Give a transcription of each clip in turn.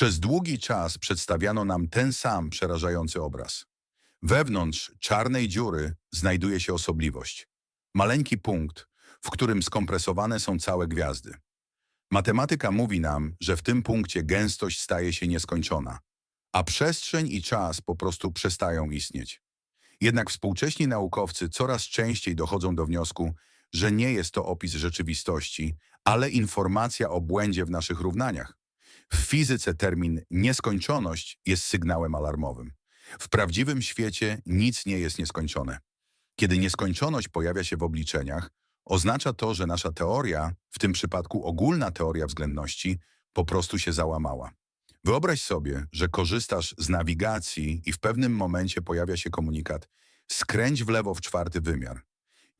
Przez długi czas przedstawiano nam ten sam przerażający obraz. Wewnątrz czarnej dziury znajduje się osobliwość. Maleńki punkt, w którym skompresowane są całe gwiazdy. Matematyka mówi nam, że w tym punkcie gęstość staje się nieskończona, a przestrzeń i czas po prostu przestają istnieć. Jednak współcześni naukowcy coraz częściej dochodzą do wniosku, że nie jest to opis rzeczywistości, ale informacja o błędzie w naszych równaniach. W fizyce termin nieskończoność jest sygnałem alarmowym. W prawdziwym świecie nic nie jest nieskończone. Kiedy nieskończoność pojawia się w obliczeniach, oznacza to, że nasza teoria, w tym przypadku ogólna teoria względności, po prostu się załamała. Wyobraź sobie, że korzystasz z nawigacji i w pewnym momencie pojawia się komunikat skręć w lewo w czwarty wymiar.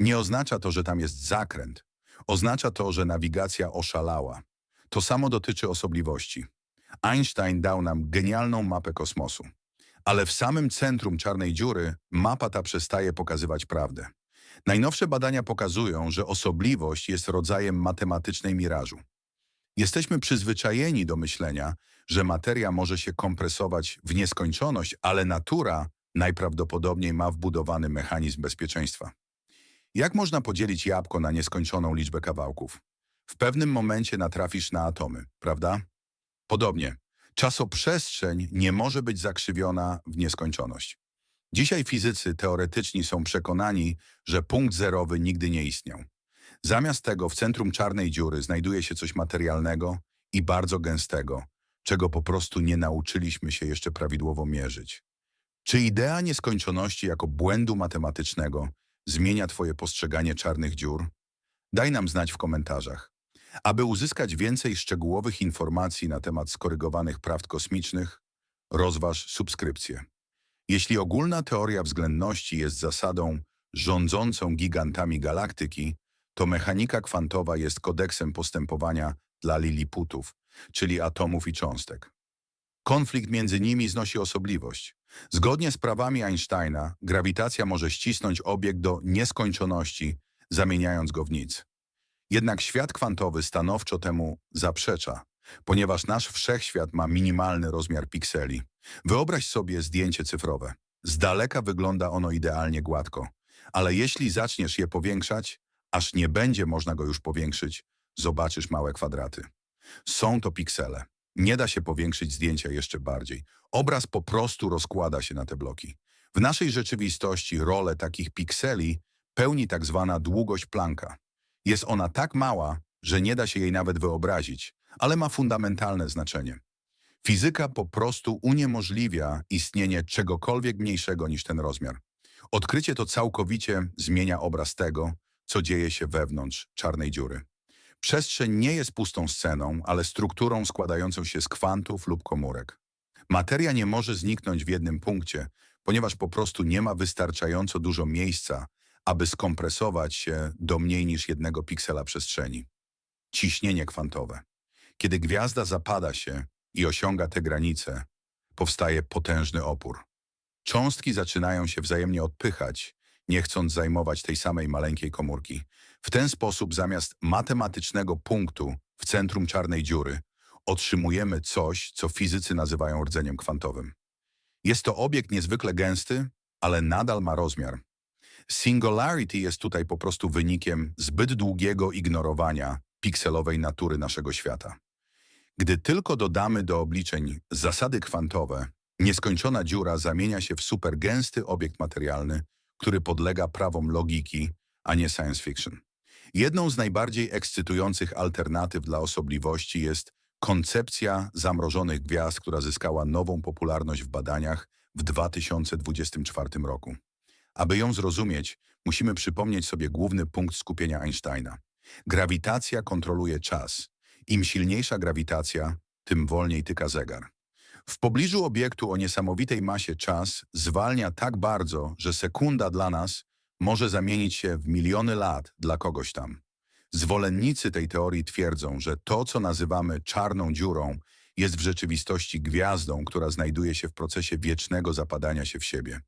Nie oznacza to, że tam jest zakręt. Oznacza to, że nawigacja oszalała. To samo dotyczy osobliwości. Einstein dał nam genialną mapę kosmosu. Ale w samym centrum czarnej dziury mapa ta przestaje pokazywać prawdę. Najnowsze badania pokazują, że osobliwość jest rodzajem matematycznej mirażu. Jesteśmy przyzwyczajeni do myślenia, że materia może się kompresować w nieskończoność, ale natura najprawdopodobniej ma wbudowany mechanizm bezpieczeństwa. Jak można podzielić jabłko na nieskończoną liczbę kawałków? W pewnym momencie natrafisz na atomy, prawda? Podobnie, czasoprzestrzeń nie może być zakrzywiona w nieskończoność. Dzisiaj fizycy teoretyczni są przekonani, że punkt zerowy nigdy nie istniał. Zamiast tego w centrum czarnej dziury znajduje się coś materialnego i bardzo gęstego, czego po prostu nie nauczyliśmy się jeszcze prawidłowo mierzyć. Czy idea nieskończoności jako błędu matematycznego zmienia Twoje postrzeganie czarnych dziur? Daj nam znać w komentarzach. Aby uzyskać więcej szczegółowych informacji na temat skorygowanych prawd kosmicznych, rozważ subskrypcję. Jeśli ogólna teoria względności jest zasadą rządzącą gigantami galaktyki, to mechanika kwantowa jest kodeksem postępowania dla liliputów, czyli atomów i cząstek. Konflikt między nimi znosi osobliwość. Zgodnie z prawami Einsteina, grawitacja może ścisnąć obiekt do nieskończoności, zamieniając go w nic. Jednak świat kwantowy stanowczo temu zaprzecza, ponieważ nasz wszechświat ma minimalny rozmiar pikseli. Wyobraź sobie zdjęcie cyfrowe. Z daleka wygląda ono idealnie gładko, ale jeśli zaczniesz je powiększać, aż nie będzie można go już powiększyć, zobaczysz małe kwadraty. Są to piksele. Nie da się powiększyć zdjęcia jeszcze bardziej. Obraz po prostu rozkłada się na te bloki. W naszej rzeczywistości rolę takich pikseli pełni tak zwana długość Plancka. Jest ona tak mała, że nie da się jej nawet wyobrazić, ale ma fundamentalne znaczenie. Fizyka po prostu uniemożliwia istnienie czegokolwiek mniejszego niż ten rozmiar. Odkrycie to całkowicie zmienia obraz tego, co dzieje się wewnątrz czarnej dziury. Przestrzeń nie jest pustą sceną, ale strukturą składającą się z kwantów lub komórek. Materia nie może zniknąć w jednym punkcie, ponieważ po prostu nie ma wystarczająco dużo miejsca, aby skompresować się do mniej niż jednego piksela przestrzeni. Ciśnienie kwantowe. Kiedy gwiazda zapada się i osiąga te granice, powstaje potężny opór. Cząstki zaczynają się wzajemnie odpychać, nie chcąc zajmować tej samej maleńkiej komórki. W ten sposób zamiast matematycznego punktu w centrum czarnej dziury otrzymujemy coś, co fizycy nazywają rdzeniem kwantowym. Jest to obiekt niezwykle gęsty, ale nadal ma rozmiar. Singularity jest tutaj po prostu wynikiem zbyt długiego ignorowania pikselowej natury naszego świata. Gdy tylko dodamy do obliczeń zasady kwantowe, nieskończona dziura zamienia się w supergęsty obiekt materialny, który podlega prawom logiki, a nie science fiction. Jedną z najbardziej ekscytujących alternatyw dla osobliwości jest koncepcja zamrożonych gwiazd, która zyskała nową popularność w badaniach w 2024 roku. Aby ją zrozumieć, musimy przypomnieć sobie główny punkt skupienia Einsteina. Grawitacja kontroluje czas. Im silniejsza grawitacja, tym wolniej tyka zegar. W pobliżu obiektu o niesamowitej masie czas zwalnia tak bardzo, że sekunda dla nas może zamienić się w miliony lat dla kogoś tam. Zwolennicy tej teorii twierdzą, że to, co nazywamy czarną dziurą, jest w rzeczywistości gwiazdą, która znajduje się w procesie wiecznego zapadania się w siebie.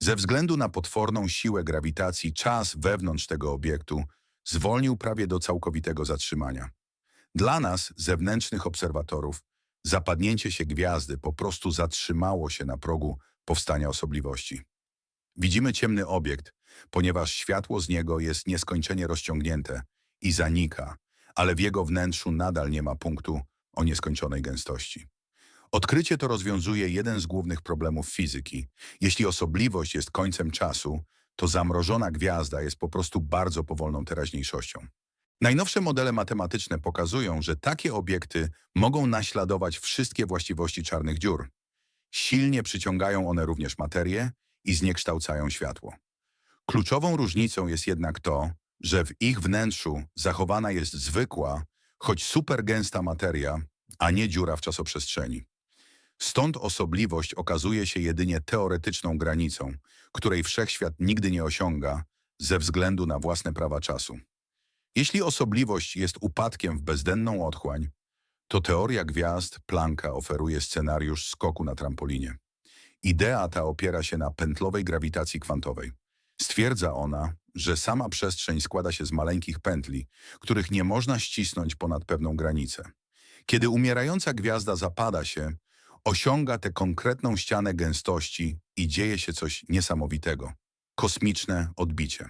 Ze względu na potworną siłę grawitacji czas wewnątrz tego obiektu zwolnił prawie do całkowitego zatrzymania. Dla nas, zewnętrznych obserwatorów, Zapadnięcie się gwiazdy po prostu zatrzymało się na progu powstania osobliwości. Widzimy ciemny obiekt, ponieważ światło z niego jest nieskończenie rozciągnięte i zanika, ale w jego wnętrzu nadal nie ma punktu o nieskończonej gęstości. Odkrycie to rozwiązuje jeden z głównych problemów fizyki. Jeśli osobliwość jest końcem czasu, to zamrożona gwiazda jest po prostu bardzo powolną teraźniejszością. Najnowsze modele matematyczne pokazują, że takie obiekty mogą naśladować wszystkie właściwości czarnych dziur. Silnie przyciągają one również materię i zniekształcają światło. Kluczową różnicą jest jednak to, że w ich wnętrzu zachowana jest zwykła, choć supergęsta materia, a nie dziura w czasoprzestrzeni. Stąd osobliwość okazuje się jedynie teoretyczną granicą, której wszechświat nigdy nie osiąga ze względu na własne prawa czasu. Jeśli osobliwość jest upadkiem w bezdenną otchłań, to teoria gwiazd Plancka oferuje scenariusz skoku na trampolinie. Idea ta opiera się na pętlowej grawitacji kwantowej. Stwierdza ona, że sama przestrzeń składa się z maleńkich pętli, których nie można ścisnąć ponad pewną granicę. Kiedy umierająca gwiazda zapada się, osiąga tę konkretną ścianę gęstości i dzieje się coś niesamowitego. Kosmiczne odbicie.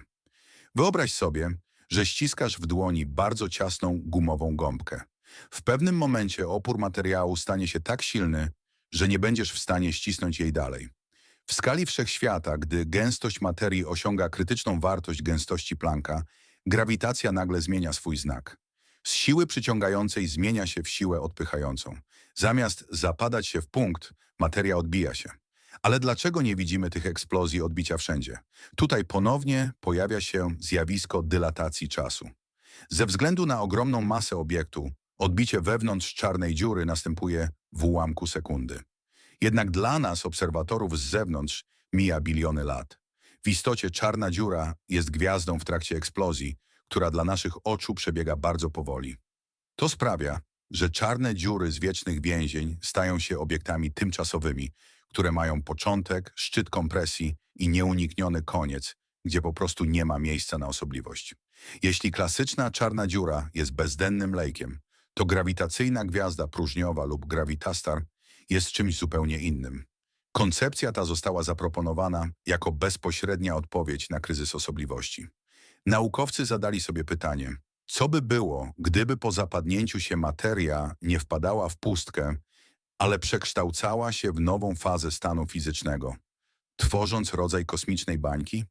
Wyobraź sobie, że ściskasz w dłoni bardzo ciasną gumową gąbkę. W pewnym momencie opór materiału stanie się tak silny, że nie będziesz w stanie ścisnąć jej dalej. W skali wszechświata, gdy gęstość materii osiąga krytyczną wartość gęstości Plancka, grawitacja nagle zmienia swój znak. Z siły przyciągającej zmienia się w siłę odpychającą. Zamiast zapadać się w punkt, materia odbija się. Ale dlaczego nie widzimy tych eksplozji odbicia wszędzie? Tutaj ponownie pojawia się zjawisko dylatacji czasu. Ze względu na ogromną masę obiektu, odbicie wewnątrz czarnej dziury następuje w ułamku sekundy. Jednak dla nas, obserwatorów z zewnątrz, mija biliony lat. W istocie czarna dziura jest gwiazdą w trakcie eksplozji, która dla naszych oczu przebiega bardzo powoli. To sprawia, że czarne dziury z wiecznych więzień stają się obiektami tymczasowymi, które mają początek, szczyt kompresji i nieunikniony koniec, gdzie po prostu nie ma miejsca na osobliwość. Jeśli klasyczna czarna dziura jest bezdennym lejkiem, to grawitacyjna gwiazda próżniowa lub gravitastar jest czymś zupełnie innym. Koncepcja ta została zaproponowana jako bezpośrednia odpowiedź na kryzys osobliwości. Naukowcy zadali sobie pytanie, co by było, gdyby po zapadnięciu się materia nie wpadała w pustkę, ale przekształcała się w nową fazę stanu fizycznego, tworząc rodzaj kosmicznej bańki?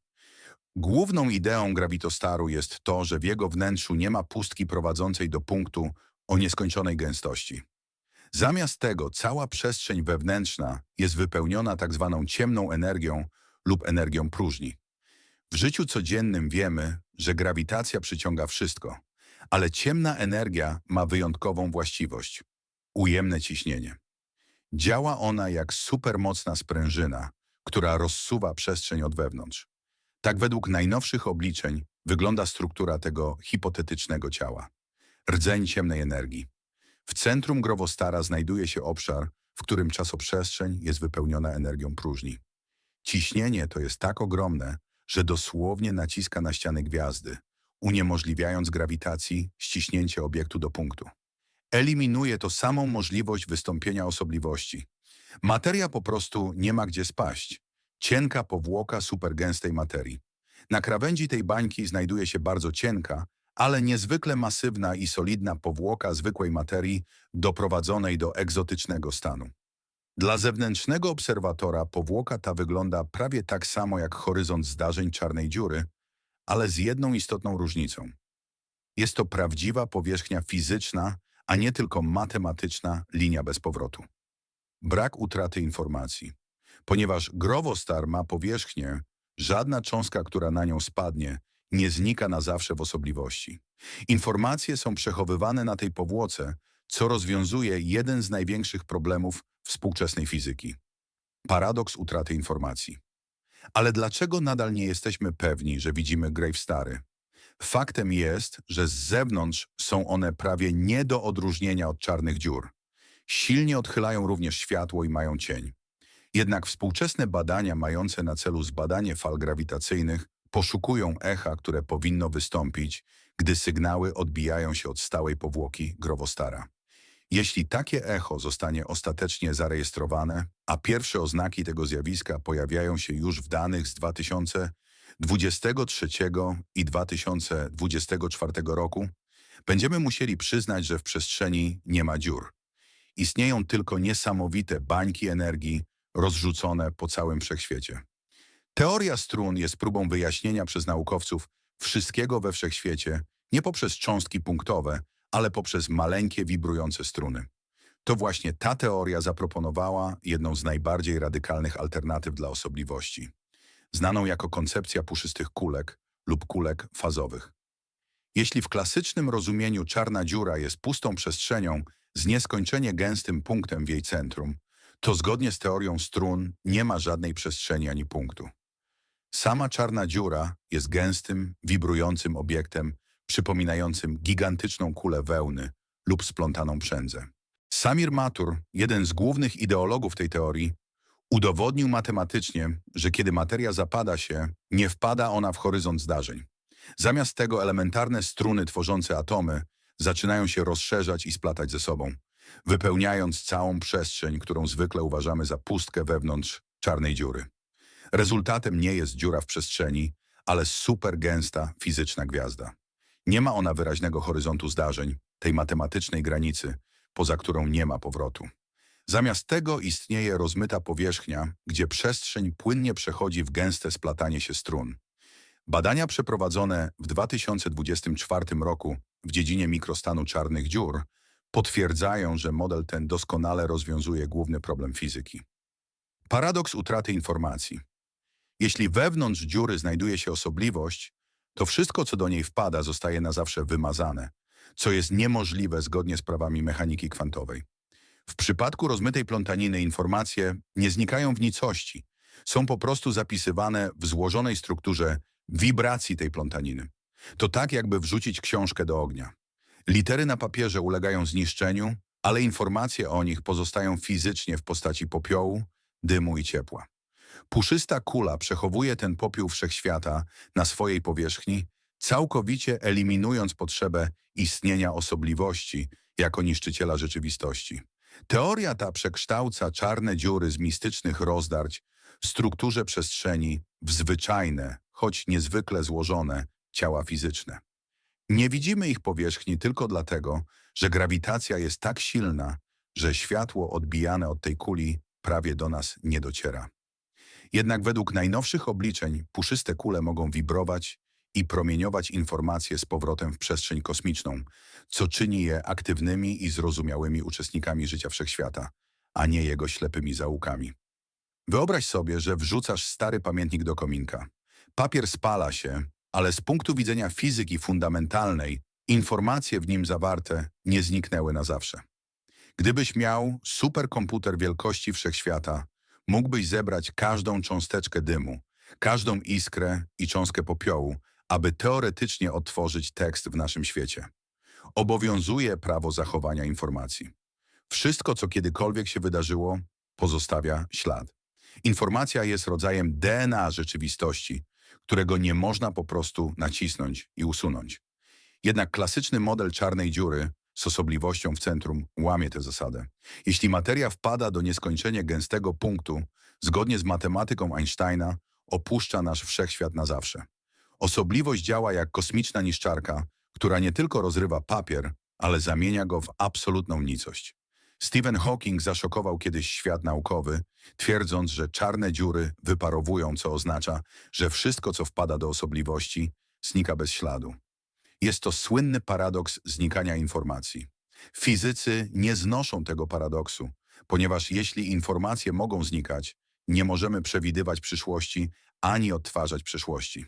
Główną ideą grawitostaru jest to, że w jego wnętrzu nie ma pustki prowadzącej do punktu o nieskończonej gęstości. Zamiast tego cała przestrzeń wewnętrzna jest wypełniona tak zwaną ciemną energią lub energią próżni. W życiu codziennym wiemy, że grawitacja przyciąga wszystko, ale ciemna energia ma wyjątkową właściwość – ujemne ciśnienie. Działa ona jak supermocna sprężyna, która rozsuwa przestrzeń od wewnątrz. Tak według najnowszych obliczeń wygląda struktura tego hipotetycznego ciała. Rdzeń ciemnej energii. W centrum growostara znajduje się obszar, w którym czasoprzestrzeń jest wypełniona energią próżni. Ciśnienie to jest tak ogromne, że dosłownie naciska na ściany gwiazdy, uniemożliwiając grawitacji ściśnięcie obiektu do punktu. Eliminuje to samą możliwość wystąpienia osobliwości. Materia po prostu nie ma gdzie spaść. Cienka powłoka supergęstej materii. Na krawędzi tej bańki znajduje się bardzo cienka, ale niezwykle masywna i solidna powłoka zwykłej materii doprowadzonej do egzotycznego stanu. Dla zewnętrznego obserwatora powłoka ta wygląda prawie tak samo jak horyzont zdarzeń czarnej dziury, ale z jedną istotną różnicą. Jest to prawdziwa powierzchnia fizyczna, a nie tylko matematyczna linia bez powrotu. Brak utraty informacji. Ponieważ growostar ma powierzchnię, żadna cząstka, która na nią spadnie, nie znika na zawsze w osobliwości. Informacje są przechowywane na tej powłoce, co rozwiązuje jeden z największych problemów współczesnej fizyki. Paradoks utraty informacji. Ale dlaczego nadal nie jesteśmy pewni, że widzimy Gravestary? Faktem jest, że z zewnątrz są one prawie nie do odróżnienia od czarnych dziur. Silnie odchylają również światło i mają cień. Jednak współczesne badania mające na celu zbadanie fal grawitacyjnych poszukują echa, które powinno wystąpić, gdy sygnały odbijają się od stałej powłoki growostara. Jeśli takie echo zostanie ostatecznie zarejestrowane, a pierwsze oznaki tego zjawiska pojawiają się już w danych z 2023 i 2024 roku, będziemy musieli przyznać, że w przestrzeni nie ma dziur. Istnieją tylko niesamowite bańki energii rozrzucone po całym wszechświecie. Teoria strun jest próbą wyjaśnienia przez naukowców wszystkiego we wszechświecie nie poprzez cząstki punktowe, ale poprzez maleńkie wibrujące struny. To właśnie ta teoria zaproponowała jedną z najbardziej radykalnych alternatyw dla osobliwości, znaną jako koncepcja puszystych kulek lub kulek fazowych. Jeśli w klasycznym rozumieniu czarna dziura jest pustą przestrzenią z nieskończenie gęstym punktem w jej centrum, to zgodnie z teorią strun nie ma żadnej przestrzeni ani punktu. Sama czarna dziura jest gęstym, wibrującym obiektem przypominającym gigantyczną kulę wełny lub splątaną przędzę. Samir Matur, jeden z głównych ideologów tej teorii, udowodnił matematycznie, że kiedy materia zapada się, nie wpada ona w horyzont zdarzeń. Zamiast tego elementarne struny tworzące atomy zaczynają się rozszerzać i splatać ze sobą, wypełniając całą przestrzeń, którą zwykle uważamy za pustkę wewnątrz czarnej dziury. Rezultatem nie jest dziura w przestrzeni, ale super gęsta fizyczna gwiazda. Nie ma ona wyraźnego horyzontu zdarzeń, tej matematycznej granicy, poza którą nie ma powrotu. Zamiast tego istnieje rozmyta powierzchnia, gdzie przestrzeń płynnie przechodzi w gęste splatanie się strun. Badania przeprowadzone w 2024 roku w dziedzinie mikrostanu czarnych dziur potwierdzają, że model ten doskonale rozwiązuje główny problem fizyki. Paradoks utraty informacji. Jeśli wewnątrz dziury znajduje się osobliwość, to wszystko, co do niej wpada, zostaje na zawsze wymazane, co jest niemożliwe zgodnie z prawami mechaniki kwantowej. W przypadku rozmytej plątaniny informacje nie znikają w nicości, są po prostu zapisywane w złożonej strukturze wibracji tej plątaniny. To tak, jakby wrzucić książkę do ognia. Litery na papierze ulegają zniszczeniu, ale informacje o nich pozostają fizycznie w postaci popiołu, dymu i ciepła. Puszysta kula przechowuje ten popiół wszechświata na swojej powierzchni, całkowicie eliminując potrzebę istnienia osobliwości jako niszczyciela rzeczywistości. Teoria ta przekształca czarne dziury z mistycznych rozdarć w strukturze przestrzeni w zwyczajne, choć niezwykle złożone, ciała fizyczne. Nie widzimy ich powierzchni tylko dlatego, że grawitacja jest tak silna, że światło odbijane od tej kuli prawie do nas nie dociera. Jednak według najnowszych obliczeń puszyste kule mogą wibrować i promieniować informacje z powrotem w przestrzeń kosmiczną, co czyni je aktywnymi i zrozumiałymi uczestnikami życia wszechświata, a nie jego ślepymi zaułkami. Wyobraź sobie, że wrzucasz stary pamiętnik do kominka. Papier spala się, ale z punktu widzenia fizyki fundamentalnej informacje w nim zawarte nie zniknęły na zawsze. Gdybyś miał superkomputer wielkości wszechświata, mógłbyś zebrać każdą cząsteczkę dymu, każdą iskrę i cząstkę popiołu, aby teoretycznie odtworzyć tekst w naszym świecie. Obowiązuje prawo zachowania informacji. Wszystko, co kiedykolwiek się wydarzyło, pozostawia ślad. Informacja jest rodzajem DNA rzeczywistości, którego nie można po prostu nacisnąć i usunąć. Jednak klasyczny model czarnej dziury z osobliwością w centrum łamie tę zasadę. Jeśli materia wpada do nieskończenie gęstego punktu, zgodnie z matematyką Einsteina, opuszcza nasz wszechświat na zawsze. Osobliwość działa jak kosmiczna niszczarka, która nie tylko rozrywa papier, ale zamienia go w absolutną nicość. Stephen Hawking zaszokował kiedyś świat naukowy, twierdząc, że czarne dziury wyparowują, co oznacza, że wszystko, co wpada do osobliwości, znika bez śladu. Jest to słynny paradoks znikania informacji. Fizycy nie znoszą tego paradoksu, ponieważ jeśli informacje mogą znikać, nie możemy przewidywać przyszłości ani odtwarzać przeszłości.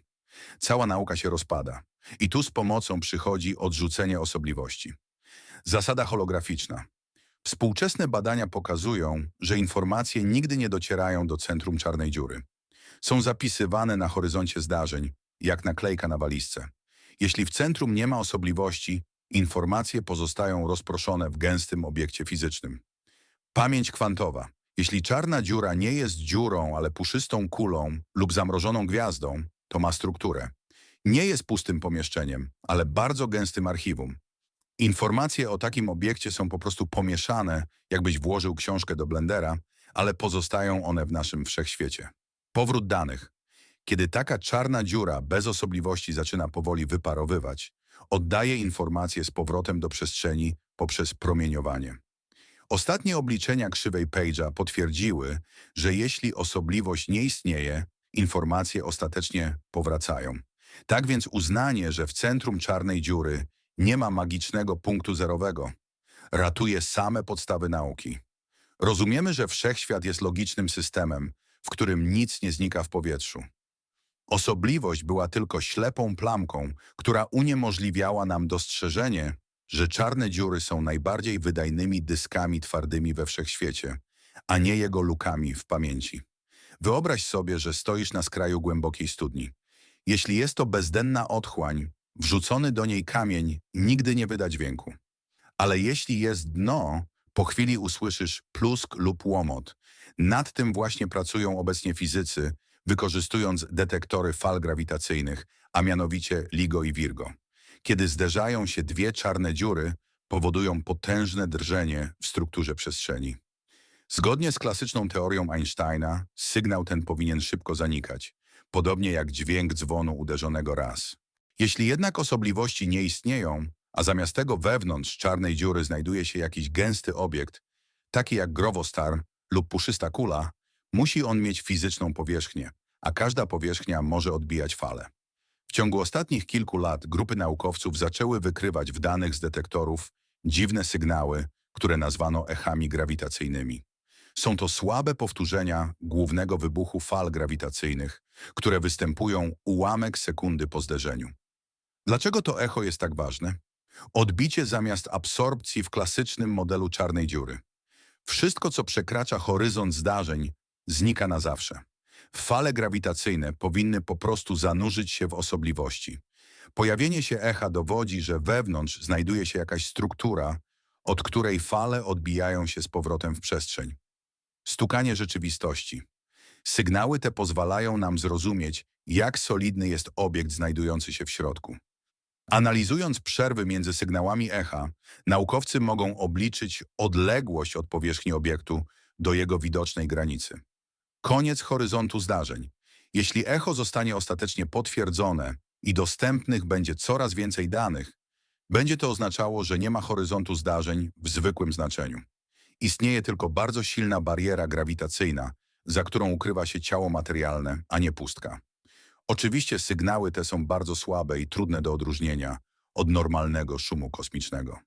Cała nauka się rozpada i tu z pomocą przychodzi odrzucenie osobliwości. Zasada holograficzna. Współczesne badania pokazują, że informacje nigdy nie docierają do centrum czarnej dziury. Są zapisywane na horyzoncie zdarzeń, jak naklejka na walizce. Jeśli w centrum nie ma osobliwości, informacje pozostają rozproszone w gęstym obiekcie fizycznym. Pamięć kwantowa. Jeśli czarna dziura nie jest dziurą, ale puszystą kulą lub zamrożoną gwiazdą, to ma strukturę. Nie jest pustym pomieszczeniem, ale bardzo gęstym archiwum. Informacje o takim obiekcie są po prostu pomieszane, jakbyś włożył książkę do blendera, ale pozostają one w naszym wszechświecie. Powrót danych. Kiedy taka czarna dziura bez osobliwości zaczyna powoli wyparowywać, oddaje informacje z powrotem do przestrzeni poprzez promieniowanie. Ostatnie obliczenia krzywej Page'a potwierdziły, że jeśli osobliwość nie istnieje, informacje ostatecznie powracają. Tak więc uznanie, że w centrum czarnej dziury nie ma magicznego punktu zerowego, ratuje same podstawy nauki. Rozumiemy, że wszechświat jest logicznym systemem, w którym nic nie znika w powietrzu. Osobliwość była tylko ślepą plamką, która uniemożliwiała nam dostrzeżenie, że czarne dziury są najbardziej wydajnymi dyskami twardymi we wszechświecie, a nie jego lukami w pamięci. Wyobraź sobie, że stoisz na skraju głębokiej studni. Jeśli jest to bezdenna otchłań, wrzucony do niej kamień nigdy nie wyda dźwięku. Ale jeśli jest dno, po chwili usłyszysz plusk lub łomot. Nad tym właśnie pracują obecnie fizycy, wykorzystując detektory fal grawitacyjnych, a mianowicie LIGO i Virgo. Kiedy zderzają się dwie czarne dziury, powodują potężne drżenie w strukturze przestrzeni. Zgodnie z klasyczną teorią Einsteina, sygnał ten powinien szybko zanikać, podobnie jak dźwięk dzwonu uderzonego raz. Jeśli jednak osobliwości nie istnieją, a zamiast tego wewnątrz czarnej dziury znajduje się jakiś gęsty obiekt, taki jak growostar lub puszysta kula, musi on mieć fizyczną powierzchnię, a każda powierzchnia może odbijać fale. W ciągu ostatnich kilku lat grupy naukowców zaczęły wykrywać w danych z detektorów dziwne sygnały, które nazwano echami grawitacyjnymi. Są to słabe powtórzenia głównego wybuchu fal grawitacyjnych, które występują ułamek sekundy po zderzeniu. Dlaczego to echo jest tak ważne? Odbicie zamiast absorpcji w klasycznym modelu czarnej dziury. Wszystko, co przekracza horyzont zdarzeń, znika na zawsze. Fale grawitacyjne powinny po prostu zanurzyć się w osobliwości. Pojawienie się echa dowodzi, że wewnątrz znajduje się jakaś struktura, od której fale odbijają się z powrotem w przestrzeń. Stukanie rzeczywistości. Sygnały te pozwalają nam zrozumieć, jak solidny jest obiekt znajdujący się w środku. Analizując przerwy między sygnałami echa, naukowcy mogą obliczyć odległość od powierzchni obiektu do jego widocznej granicy. Koniec horyzontu zdarzeń. Jeśli echo zostanie ostatecznie potwierdzone i dostępnych będzie coraz więcej danych, będzie to oznaczało, że nie ma horyzontu zdarzeń w zwykłym znaczeniu. Istnieje tylko bardzo silna bariera grawitacyjna, za którą ukrywa się ciało materialne, a nie pustka. Oczywiście sygnały te są bardzo słabe i trudne do odróżnienia od normalnego szumu kosmicznego.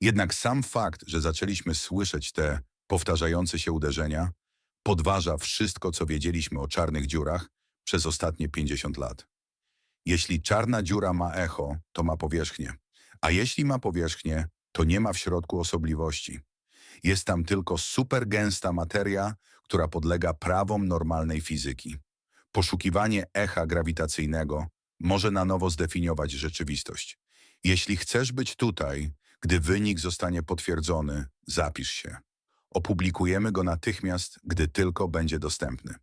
Jednak sam fakt, że zaczęliśmy słyszeć te powtarzające się uderzenia, podważa wszystko, co wiedzieliśmy o czarnych dziurach przez ostatnie 50 lat. Jeśli czarna dziura ma echo, to ma powierzchnię. A jeśli ma powierzchnię, to nie ma w środku osobliwości. Jest tam tylko supergęsta materia, która podlega prawom normalnej fizyki. Poszukiwanie echa grawitacyjnego może na nowo zdefiniować rzeczywistość. Jeśli chcesz być tutaj, gdy wynik zostanie potwierdzony, zapisz się. Opublikujemy go natychmiast, gdy tylko będzie dostępny.